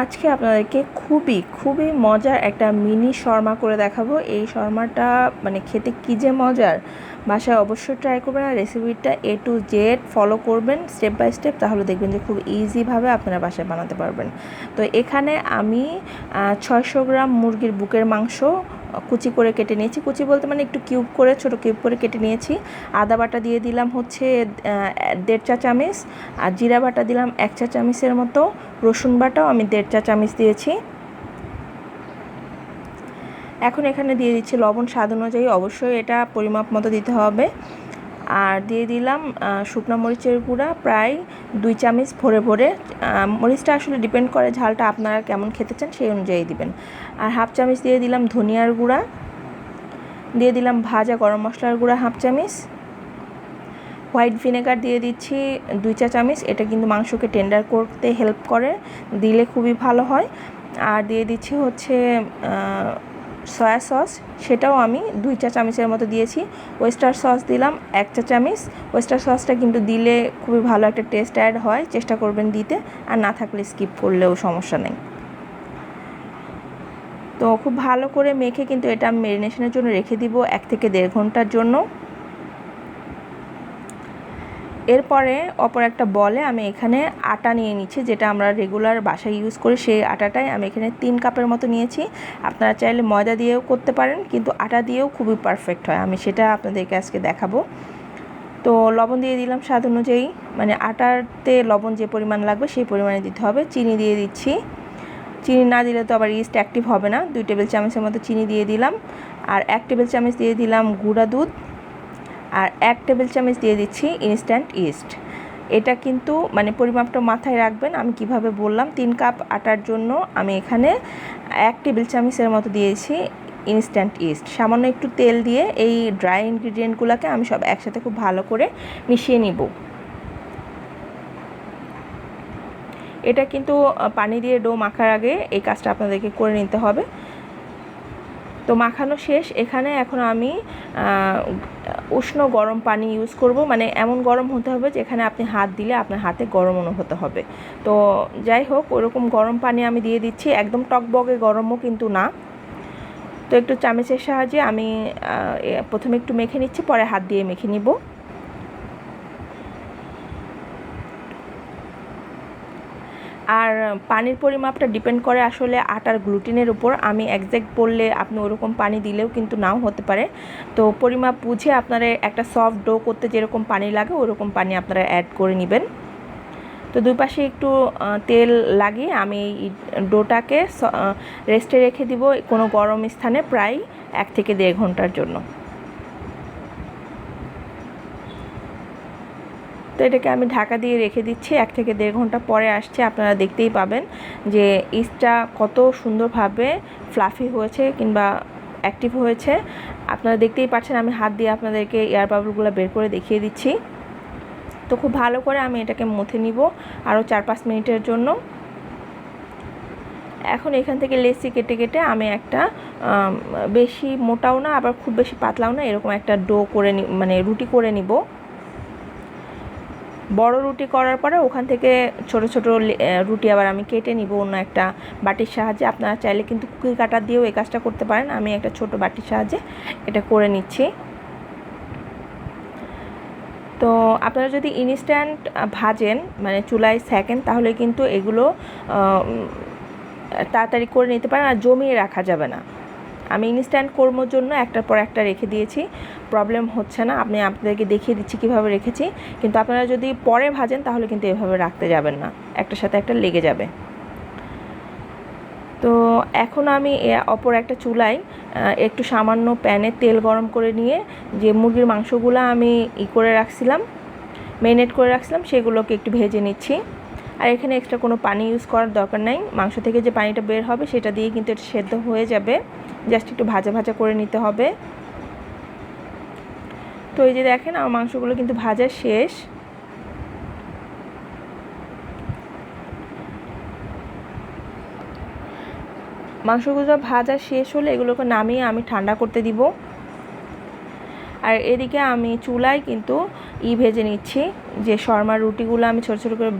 আজকে আপনাদেরকে খুবই খুবই মজার একটা মিনি শর্মা করে দেখাবো। এই শর্মাটা মানে খেতে কী যে মজার, বাসায় অবশ্যই ট্রাই করবেন আর রেসিপিটা এ টু জেড ফলো করবেন স্টেপ বাই স্টেপ তাহলে দেখবেন যে খুব ইজিভাবে আপনারা বাসায় বানাতে পারবেন। তো এখানে আমি ছয়শো গ্রাম মুরগির বুকের মাংস কুচি করে কেটে নিয়েছি। কুচি বলতে মানে একটু কিউব করে, ছোট কিউব করে কেটে নিয়েছি। আদা বাটা দিয়ে দিলাম হচ্ছে দেড় চা চামচ। আর জিরা বাটা দিলাম এক চা চামচের মতো। রসুন বাটাও আমি দেড় চা চামচ দিয়েছি। এখন এখানে দিয়ে দিচ্ছি লবণ স্বাদ অনুযায়ী। অবশ্যই এটা পরিমাপ মতো দিতে হবে। আর দিয়ে দিলাম শুকনো মরিচের গুঁড়া, প্রায় দুই চামচ ভরে ভরে। মরিচটা আসলে ডিপেন্ড করে ঝালটা আপনারা কেমন খেতে চান সেই অনুযায়ী দিবেন। আর হাফ চামচ দিয়ে দিলাম ধনিয়ার গুঁড়া। দিয়ে দিলাম ভাজা গরম মশলার গুঁড়া হাফ চামচ। হোয়াইট ভিনেগার দিয়ে দিচ্ছি দুই চা চামচ। এটা কিন্তু মাংসকে টেন্ডার করতে হেল্প করে, দিলে খুবই ভালো হয়। আর দিয়ে দিচ্ছি হচ্ছে সয়া সস, সেটাও আমি দুই চা চামচের মতো দিয়েছি। ওয়েস্টার সস দিলাম, এক চা চামচ। ওয়েস্টার সসটা কিন্তু দিলে খুবই ভালো একটা টেস্ট অ্যাড হয়, চেষ্টা করবেন দিতে। আর না থাকলে স্কিপ করলেও সমস্যা নেই। তো খুব ভালো করে মেখে কিন্তু এটা মেরিনেশনের জন্য রেখে দিব এক থেকে দেড় ঘণ্টার জন্য। এরপরে অপর একটা বলে আমি এখানে আটা নিয়ে নিচ্ছি, যেটা আমরা রেগুলার বাসায় ইউজ করি, সেই আটাটাই আমি এখানে তিন কাপের মতো নিয়েছি। আপনারা চাইলে ময়দা দিয়েও করতে পারেন, কিন্তু আটা দিয়েও খুবই পারফেক্ট হয়। আমি সেটা আপনাদেরকে আজকে দেখাবো। তো লবণ দিয়ে দিলাম স্বাদ অনুযায়ী। মানে আটাতে লবণ যে পরিমাণ লাগবে, সেই পরিমাণে দিতে হবে। চিনি দিয়ে দিচ্ছি। চিনি না দিলে তো আবার ইস্ট অ্যাক্টিভ হবে না। দুই টেবিল চামচের মতো চিনি দিয়ে দিলাম। আর এক টেবিল চামচ দিয়ে দিলাম গুঁড়া দুধ। আর এক টেবিল চামচ দিয়ে দিচ্ছি ইনস্ট্যান্ট ইস্ট এটা কিন্তু মানে পরিমাপটা মাথায় রাখবেন, আমি কীভাবে বললাম, তিন কাপ আটার জন্য আমি এখানে এক টেবিল চামচের মতো দিয়েছি ইনস্ট্যান্ট ইস্ট সামান্য একটু তেল দিয়ে এই ড্রাই ইনগ্রিডিয়েন্টগুলোকে আমি সব একসাথে খুব ভালো করে মিশিয়ে নিব। এটা কিন্তু পানি দিয়ে ডো মাখার আগে এই কাজটা আপনাদেরকে করে নিতে হবে। তো মাখানো শেষ। এখানে এখন আমি উষ্ণ গরম পানি ইউজ করব। মানে এমন গরম হতে হবে যেখানে আপনি হাত দিলে আপনার হাতে গরম অনুভূত হবে। তো যাই হোক, ওরকম গরম পানি আমি দিয়ে দিচ্ছি। একদম টকবগে গরমও কিন্তু না। তো একটু চামেচের সাহায্যে আমি প্রথমে একটু মেখে নিচ্ছি, পরে হাত দিয়ে মেখে নিব। আর পানির পরিমাপটা ডিপেন্ড করে আসলে আটার গ্লুটিনের উপর। আমি একজ্যাক্ট বললে আপনি ওরকম পানি দিলেও কিন্তু নাও হতে পারে। তো পরিমাপ বুঝে আপনারা একটা সফট ডো করতে যেরকম পানি লাগে, ওরকম পানি আপনারা অ্যাড করে নেবেন। তো দুই পাশে একটু তেল লাগিয়ে আমি ডোটাকে রেস্টে রেখে দিব কোনো গরম স্থানে প্রায় এক থেকে দেড় ঘণ্টার জন্য। তো এটাকে আমি ঢাকা দিয়ে রেখে দিচ্ছি। এক থেকে দেড় ঘণ্টা পরে আসছে, আপনারা দেখতেই পাবেন যে ইস্টটা কত সুন্দরভাবে ফ্লাফি হয়েছে কিংবা অ্যাক্টিভ হয়েছে। আপনারা দেখতেই পাচ্ছেন আমি হাত দিয়ে আপনাদেরকে এয়ার বাবলগুলো বের করে দেখিয়ে দিচ্ছি। তো খুব ভালো করে আমি এটাকে মুথে নিব আরও চার পাঁচ মিনিটের জন্য। এখন এখান থেকে লেসি কেটে কেটে আমি একটা বেশি মোটাও না, আবার খুব বেশি পাতলাও না, এরকম একটা ডো করে মানে রুটি করে নিব। বড় রুটি করার পরে ওখান থেকে ছোট ছোট রুটি আবার আমি কেটে নিব অন্য একটা বাটির সাহায্যে। আপনারা চাইলে কিন্তু কুকি কাটার দিয়েও এই কাজটা করতে পারেন। আমি একটা ছোট বাটির সাহায্যে এটা করে নিচ্ছি। তো আপনারা যদি ইনস্ট্যান্ট ভাজেন মানে চুলায় সেকেন, তাহলে কিন্তু এগুলো তাড়াতাড়ি করে নিতে পারেন আর জমিয়ে রাখা যাবে না। আমি ইনস্ট্যান্ট কর্মর জন্য একটার পর একটা রেখে দিয়েছি। প্রবলেম হচ্ছে না, আপনি আপনাদেরকে দেখিয়ে দিচ্ছি কীভাবে রেখেছি। কিন্তু আপনারা যদি পরে ভাজেন, তাহলে কিন্তু এভাবে রাখতে যাবেন না। একটার সাথে একটা লেগে যাবে। তো এখন আমি অপর একটা চুলায় একটু সামান্য প্যানে তেল গরম করে নিয়ে যে মুরগির মাংসগুলো আমি ই করে রাখছিলাম মেরিনেট করে রাখছিলাম, সেগুলোকে একটু ভেজে নিচ্ছি। আর এখানে এক্সট্রা কোনো পানি ইউজ করার দরকার নাই। মাংস থেকে যে পানিটা বের হবে, সেটা দিয়ে কিন্তু এটা সেদ্ধ হয়ে যাবে। জাস্ট একটু ভাজা ভাজা করে নিতে হবে। তো এই যে দেখেন, আমার মাংসগুলো কিন্তু ভাজা শেষ। মাংসগুলো ভাজা শেষ হলে এগুলোকে নামিয়ে আমি ঠান্ডা করতে দিব। আর এদিকে আমি চুলায় কিন্তু ই ভেজে নিচ্ছি। যে শর্মার রুটিগুলো আমি ছোটো ছোটো করে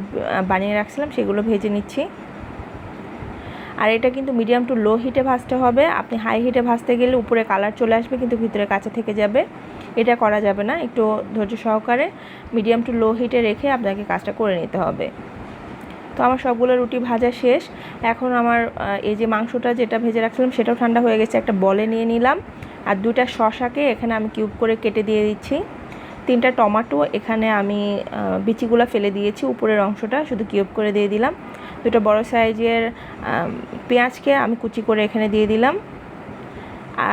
বানিয়ে রাখছিলাম, সেগুলো ভেজে নিচ্ছি। আর এটা কিন্তু মিডিয়াম টু লো হিটে ভাজতে হবে। আপনি হাই হিটে ভাজতে গেলে উপরে কালার চলে আসবে, কিন্তু ভিতরে কাঁচা থেকে যাবে। এটা করা যাবে না, একটু ধৈর্য সহকারে মিডিয়াম টু লো হিটে রেখে আপনাকে কাজটা করে নিতে হবে। তো আমার সবগুলো রুটি ভাজা শেষ। এখন আমার এই যে মাংসটা যেটা ভেজে রাখছিলাম সেটাও ঠান্ডা হয়ে গেছে, একটা বলে নিয়ে নিলাম। আর দুটা শশাকে এখানে আমি কিউব করে কেটে দিয়ে দিচ্ছি। তিনটা টমেটো এখানে আমি বিচিগুলো ফেলে দিয়েছি, উপরের অংশটা শুধু কিউব করে দিয়ে দিলাম। দুটো বড় সাইজের পেঁয়াজকে আমি কুচি করে এখানে দিয়ে দিলাম।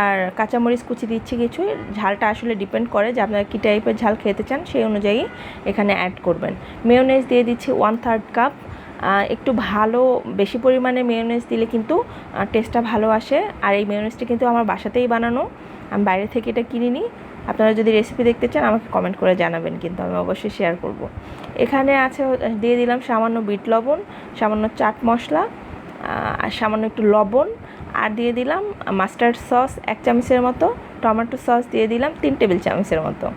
আর কাঁচামরিচ কুচি দিচ্ছি কিছু। ঝালটা আসলে ডিপেন্ড করে যে আপনারা কী টাইপের ঝাল খেতে চান, সেই অনুযায়ী এখানে অ্যাড করবেন। মেয়োনেজ দিয়ে দিচ্ছি ওয়ান থার্ড কাপ একটু ভালো, বেশি পরিমাণে মেয়োনেজ দিলে কিন্তু টেস্টটা ভালো আসে। আর এই মেয়োনেজটা কিন্তু আমার বাসাতেই বানানো। আমি বাইরে থেকে এটা কিনিনি। আপনারা যদি রেসিপি দেখতে চান, আমাকে কমেন্ট করে জানাবেন কিন্তু আমি অবশ্যই শেয়ার করব। এখানে আছে দিয়ে দিলাম সামান্য বিট লবণ, সামান্য চাট মশলা আর সামান্য একটু লবণ, আর দিয়ে দিলাম মাস্টার্ড সস এক চামচের মতো, টমেটো সস দিয়ে দিলাম তিন টেবিল চামচের মতো।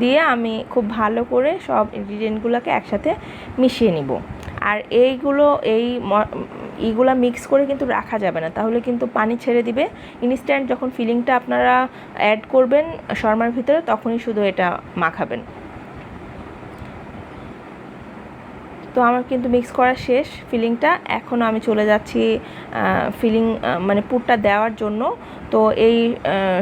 দিয়ে আমি খুব ভালো করে সব ইনগ্রিডিয়েন্টগুলোকে একসাথে মিশিয়ে নিব। আর এইগুলো, এই ম- ইগুলা মিক্স করে কিন্তু রাখা যাবে না। তাহলে কিন্তু পানি ছেড়ে দিবে। ইনস্ট্যান্ট যখন ফিলিংটা আপনারা অ্যাড করবেন শর্মার ভিতরে, তখনই শুধু এটা মাখাবেন। তো আমার কিন্তু মিক্স করা শেষ ফিলিংটা এখন আমি চলে যাচ্ছি ফিলিং মানে পুরটা দেওয়ার জন্য। তো এই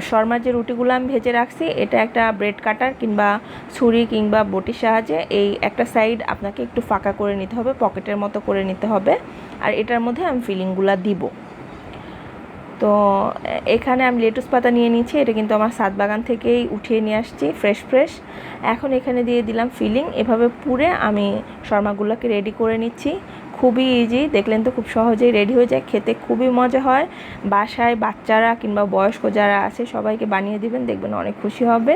শর্মার যে রুটিগুলো আমি ভেজে রাখছি, এটা একটা ব্রেড কাটার কিংবা ছুরি কিংবা বটির সাহায্যে এই একটা সাইড আপনাকে একটু ফাঁকা করে নিতে হবে, পকেটের মতো করে নিতে হবে। আর এটার মধ্যে আমি ফিলিংগুলো দিব। তো, এখানে আমি লেটুস পাতা নিয়ে নিচ্ছি এটা কিন্তু আমার সাত বাগান থেকেই উঠিয়ে নিয়ে আসছি ফ্রেশ ফ্রেশ এখন এখানে দিয়ে দিলাম ফিলিং, এভাবে পুরে আমি শর্মাগুলোকে রেডি করে নিচ্ছি। খুবই ইজি দেখলেন তো খুব সহজেই রেডি হয়ে যায়, খেতে খুবই মজা হয়। বাসায় বাচ্চারা কিংবা বয়স্ক যারা আছে, সবাইকে বানিয়ে দিবেন, দেখবেন অনেক খুশি হবে।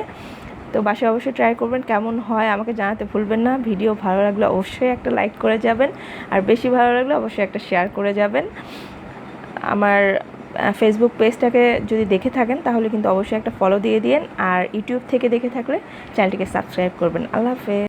তো বাসায় অবশ্যই ট্রাই করবেন কেমন হয়, আমাকে জানাতে ভুলবেন না। ভিডিও ভালো লাগলে অবশ্যই একটা লাইক করে যাবেন, আর বেশি ভালো লাগলে অবশ্যই একটা শেয়ার করে যাবেন। আমার ফেসবুক পেজটাকে যদি দেখে থাকেন, তাহলে কিন্তু অবশ্যই একটা ফলো দিয়ে দিন আর ইউটিউব থেকে দেখে থাকলে চ্যানেলটিকে সাবস্ক্রাইব করবেন। আল্লাহ হাফেজ।